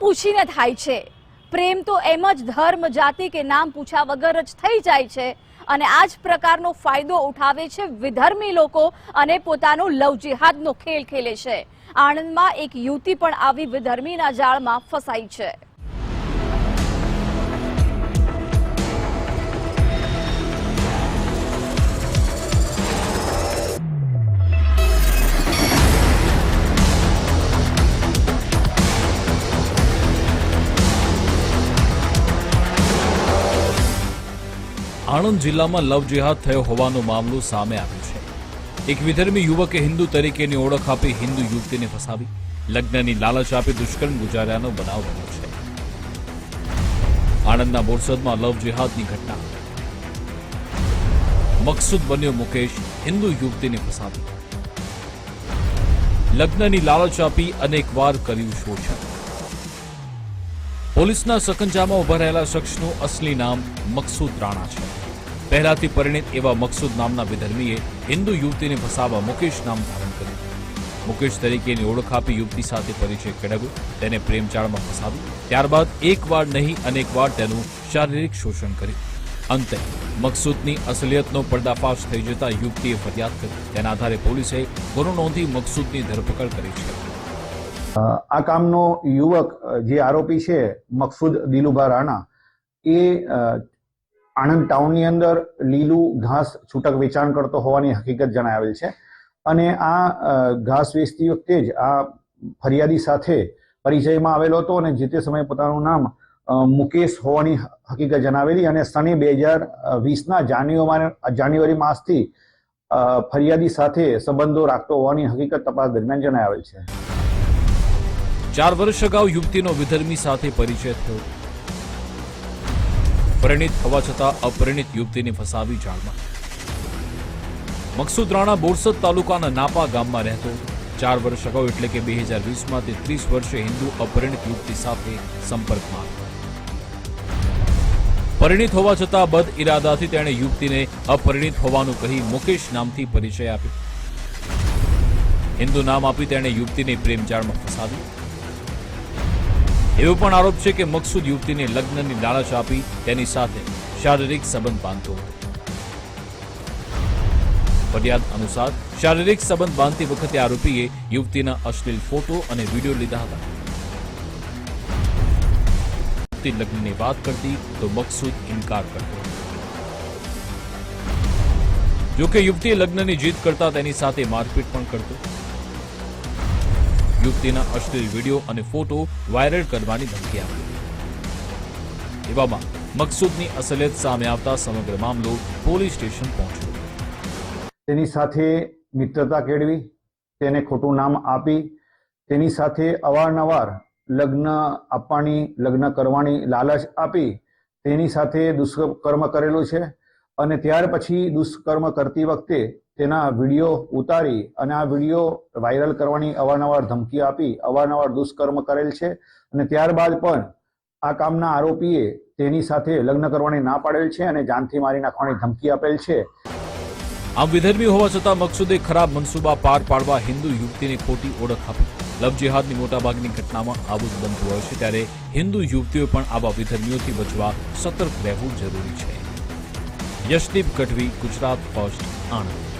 પૂછીને થાય છે. પ્રેમ તો એમ જ ધર્મ, જાતિ કે નામ પૂછ્યા વગર જ થઈ જાય છે અને આ જ પ્રકારનો ફાયદો ઉઠાવે છે વિધર્મી લોકો અને પોતાનો લવ જિહાદનો ખેલ ખેલે છે. આણંદમાં એક યુવતી પણ આવી વિધર્મીના જાળમાં ફસાઈ છે. આણંદ જિલ્લામાં લવ જેહાદ થયો હોવાનો મામલો સામે આવ્યો છે. એક વિધર્મી યુવકે હિન્દુ તરીકેની ઓળખ આપી હિન્દુ યુવતીને ફસાવી. લગ્નની લાલચ આપી દુષ્કર્મ ગુજાર્યાનો બનાવ બન્યો છે. આણંદના બોરસદમાં લવ જેહાદની ઘટના. મકસૂદ બન્યો મુકેશ, હિન્દુ યુવતીને ફસાવી. લગ્નની લાલચ આપી અનેકવાર કર્યું શોષણ. પોલીસના સકંજામાં ઊભા રહેલા શખ્સનું અસલી નામ મકસૂદ રાણા છે. પહેલાથી પરિણિત એવા મકસૂદ નામના વિધર્મીએ હિન્દુ યુવતીને ફસાવવા મુકેશ નામ ધારણ કર્યું. મુકેશ તરીકેની ઓળખ આપી યુવતી સાથે પરિચય કેળવ્યો. તેને પ્રેમજાળમાં ફસાવ્યું. ત્યારબાદ એકવાર નહીં, અનેકવાર તેનું શારીરિક શોષણ કર્યું. અંતે મકસૂદની અસલિયતનો પર્દાફાશ થઈ જતા યુવતીએ ફરિયાદ કરી. તેના આધારે પોલીસે ગુનો નોંધી મકસૂદની ધરપકડ કરી છે. આ કામનો યુવક જે આરોપી છે, મકસૂદ દિલુભા રાણા, એ આણંદ ટાઉનની અંદર લીલું ઘાસ છૂટક વેચાણ કરતો હોવાની હકીકત જણાવેલ છે. અને આ ઘાસ વેચતી વખતે જ આ ફરિયાદી સાથે પરિચયમાં આવેલો હતો અને જે તે સમયે પોતાનું નામ મુકેશ હોવાની હકીકત જણાવેલી અને સને બે હજાર વીસના જાન્યુઆરી જાન્યુઆરી માસથી ફરિયાદી સાથે સંબંધો રાખતો હોવાની હકીકત તપાસ દરમિયાન જણાવેલ છે. ચાર વર્ષ અગાઉ યુવતીનો વિધર્મી સાથે પરિચય થયો. પરિણિત થવા છતાં અપરિણિત યુવતીને ફસાવી જાળમાં. મકસુદ રાણા બોરસદ તાલુકાના નાપા ગામમાં રહેતો. ચાર વર્ષ અગાઉ એટલે કે બે હજાર વીસમાં તે ત્રીસ વર્ષે હિન્દુ અપરિણિત યુવતી સાથે સંપર્કમાં આવ્યો પરિણિત હોવા છતાં બદ ઇરાદાથી તેણે યુવતીને અપરિણિત હોવાનું કહી મુકેશ નામથી પરિચય આપ્યો. હિન્દુ નામ આપી તેણે યુવતીને પ્રેમજાળમાં ફસાવી એવો પણ આરોપ છે કે મકસૂદ યુવતીને લગ્નની લાલચ આપી તેની સાથે શારીરિક સંબંધ બાંધતો હતો. ફરિયાદ અનુસાર શારીરિક સંબંધ બાંધતી વખતે આરોપીએ યુવતીના અશ્લીલ ફોટો અને વીડિયો લીધા હતા. યુવતી લગ્નની વાત કરતી તો મકસૂદ ઇનકાર કરતો. જોકે યુવતીએ લગ્નની જીદ કરતા તેની સાથે મારપીટ પણ કરતો. યુવતીના અશ્લીલ વીડિયો અને ફોટો વાયરલ કરવાની ધમકી આપી. એવામાં મકસૂદની અસલિયત સામે આવતા સમગ્ર મામલો પોલીસ સ્ટેશન પહોંચ્યો. તેની સાથે મિત્રતા કેળવી, તેને ખોટું નામ આપી, તેની સાથે અવારનવાર લગ્ન આપવાની, લગ્ન કરવાની લાલચ આપી, તેની સાથે દુષ્કર્મ કરેલું છે અને ત્યાર પછી દુષ્કર્મ કરતી વખતે તેના વીડિયો ઉતારી અને આ વીડિયો વાયરલ કરવાની અવારનવાર ધમકી આપી, અવારનવાર દુષ્કર્મ કરેલ છે અને ત્યારબાદ પણ આ કામના આરોપીએ તેની સાથે લગ્ન કરવાની ના પાડેલ છે અને જાનથી મારી નાખવાની ધમકી આપેલ છે. આમ વિધર્મી હોવા છતાં મકસૂદે ખરાબ મનસૂબા પાર પાડવા હિન્દુ યુવતીને ખોટી ઓળખ આપી. લવ જેહાદની મોટાભાગની ઘટનામાં આવું જ બનતું હોય છે ત્યારે હિન્દુ યુવતીઓ પણ આવા વિધર્મીઓથી બચવા સતર્ક રહેવું જરૂરી છે. યશદીપ ગઢવી, ગુજરાત ફર્સ્ટ, આણંદ.